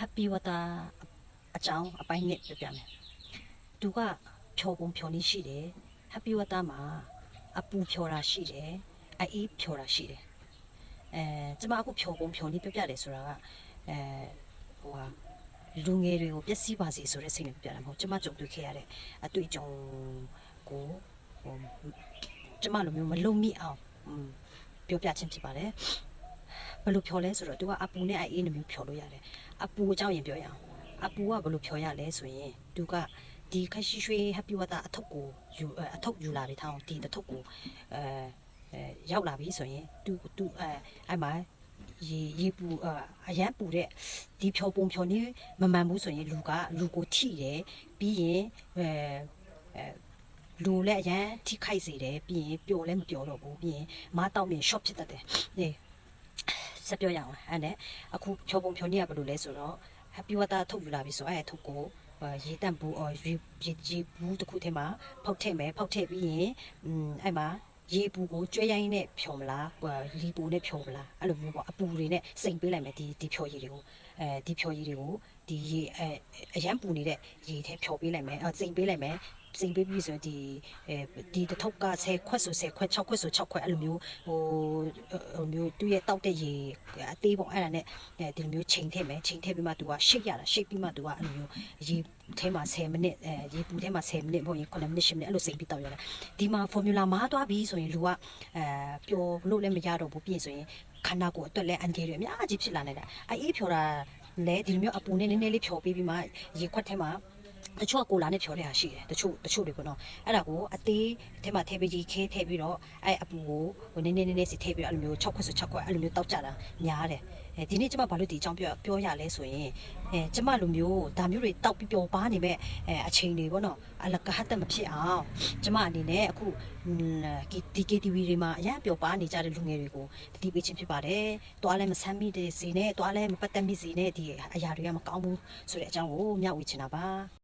Happy Water အကြောင်းအပိုင်းနဲ့ပြပြမယ်သူကဖြောပုံဖြောလေးရှိတယ် Happy Water မှာအပူဖြောတာရှိတယ်အေးဖြောတာရှိတယ်အဲကျမအခုဖြောပုံဖြောလေးပြပြတယ်ဆိုတာကအဲဟိုဟာလူငယ်တွေကိုပျက်စီးပါစေဆိုတဲ့စိတ်နဲ့ပြပြတာမဟုတ်ကျမကြုံတွေ့ခဲ့ရတဲ့အတွေ့အကြုံကိုဟိုကျမလိုမျိုးမလုံမိအောင်อืมပြောပြခြင်းဖြစ်ပါတယ် ဘယ်လိုဖြော်လဲဆိုတော့သူကအပူနဲ့အေးနှမျိုးဖြော်လို့ရတယ်အပူအကြောင်းရင်ပြောရအောင်အပူကဘယ်လိုဖြော်ရလဲဆိုရင်သူကဒီခက်ရှိရွှေ happy water အထုပ်ကိုယူအဲအထုပ်ယူလာပြီးထောင်းဒီအထုပ်ကိုအဲအဲရောက်လာပြီဆိုရင်သူသူအဲအဲ့မှာရေရေပူအအရန်ပူတဲ့ဒီဖြော်ပုံဖြော်နေမမှန်ဘူးဆိုရင်လူကလူကိုထိတယ်ပြီးရင်အဲအဲလူလည်းအရန်ထိခိုက်စေတယ်ပြီးရင်ပျော်လည်းမပျော်တော့ဘူးပြီးရင်မတောက်ရင် short ဖြစ်တတ်တယ်နေ ဆက်ပြောရအောင်အဲ့နဲ့အခုဖြောပုံဖြောနေရဘယ်လိုလဲဆိုတော့ happy water ထုတ်ယူလာပြီဆိုအဲ့အထုတ်ကိုအာရေတန့်ဘူးအော်ရေရေရေဘူးတစ်ခုထဲမှာဖောက်ထည့်မယ်ဖောက်ထည့်ပြီးရင်อืมအဲ့မှာရေပူကိုကျွဲရိုင်းနဲ့ဖြော်မလားဟိုလီပူနဲ့ဖြော်မလားအဲ့လိုမျိုးပေါ့အပူတွေနဲ့စိန်ပေးလိုက်မယ်ဒီဒီဖြော်ရည်တွေကိုအဲဒီဖြော်ရည်တွေကို ဒီရေအဲအရန်ပူနေတဲ့ရေထဲဖြော်ပေးလိုက်မယ်အဲစိန်ပေးလိုက်မယ်စိန်ပေးပြီးဆိုရင်ဒီအဲဒီတစ်ထုပ်က10ခွက်ဆို10ခွက်6ခွက်ဆို6ခွက်အဲ့လိုမျိုးဟိုဟိုမျိုးသူ့ရဲ့တောက်တဲ့ရေအသေးပေါ့အဲ့ဒါနဲ့အဲဒီလိုမျိုးချိန်ထည့်မယ်ချိန်ထည့်ပြီးမှသူကရှိတ်ရတာရှိတ်ပြီးမှသူကအဲ့လိုမျိုးရေထဲမှာ10မိနစ်အဲရေပူထဲမှာ10မိနစ်ပေါ့ရင်9မိနစ်10မိနစ်အဲ့လိုစိန်ပြီးတောက်ရတာဒီမှာ formula မားသွားပြီဆိုရင်လူကအဲပျော်လို့လည်းမရတော့ဘူးပြင်ဆိုရင်ခန္ဓာကိုယ်အတွက်လည်းအန်ဂျီတွေအများကြီးဖြစ်လာနေတာအေးဖြော်တာ လဲဒီလိုမျိုးအပူနဲ့နည်းနည်းလေးဖြော်ပေးပြီးမှရေခွက်ထဲမှာ တချို့ကကိုလာနဲ့ဖြော်တဲ့ဟာရှိတယ်တချို့တချို့တွေပေါ့နော်အဲ့ဒါကိုအသေးထဲမှာထည့်ပြီးကြီးခဲထည့်ပြီးတော့အဲ့အပူကိုဟိုနည်းနည်းနည်းနည်းစီထည့်ပြီးတော့အဲ့လိုမျိုး6ခွက်ဆို6ခွက်အဲ့လိုမျိုးတောက်ကြတာများတယ်အဲဒီနေ့ကျမဘာလို့ဒီအကြောင်းပြောပြောရလဲဆိုရင်အဲကျမလိုမျိုးဒါမျိုးတွေတောက်ပြီးပျော်ပါနေမဲ့အဲအချိန်တွေပေါ့နော်အလကဟတ်တမဖြစ်အောင်ကျမအနေနဲ့အခုဒီ KTV တွေမှာအရန်ပျော်ပါနေကြတဲ့လူငယ်တွေကိုတတိပေးခြင်းဖြစ်ပါတယ်။တွားလည်းမဆမ်းမိတဲ့စီနဲ့တွားလည်းမပတ်သက်မိစီနဲ့ဒီအရာတွေကမကောင်းဘူးဆိုတဲ့အကြောင်းကိုမျှဝေချင်တာပါ။